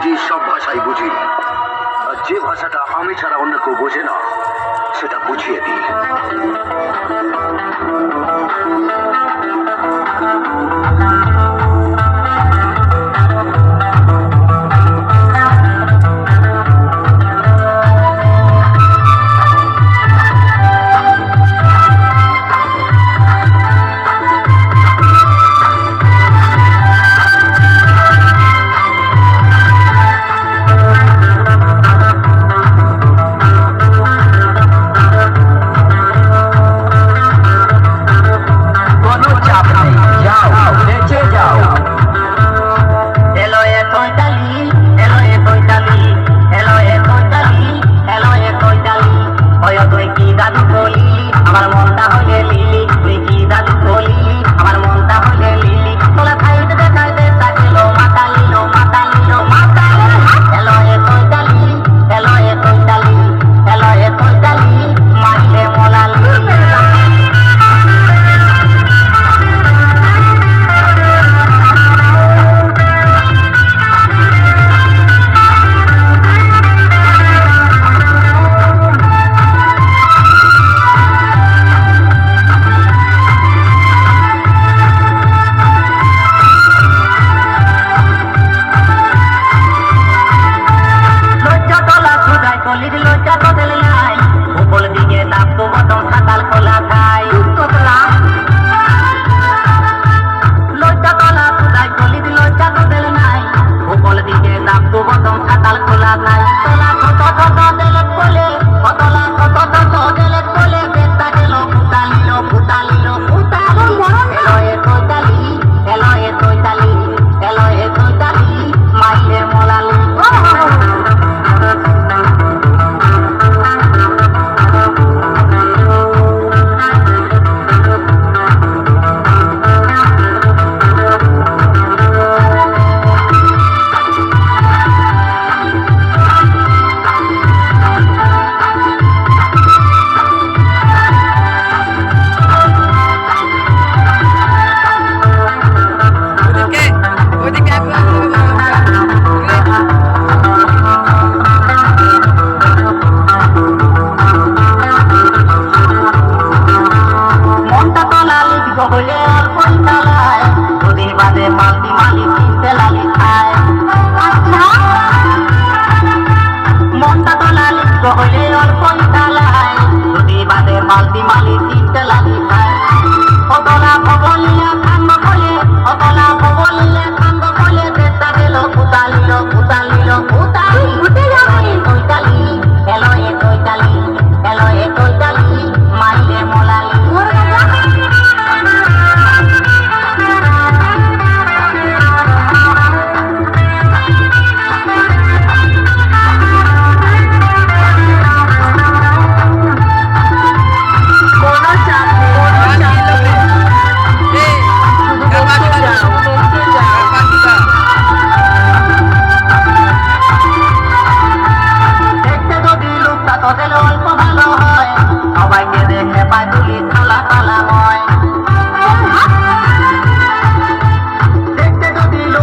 ইংরেজি সব ভাষাই বুঝি, আর যে ভাষাটা আমি ছাড়া অন্য কেউ বোঝে না, সেটা বুঝিয়ে দিই। my বাদে বালতি মালি কিনতে লাগে খায় দেখে পাখি কালা কালা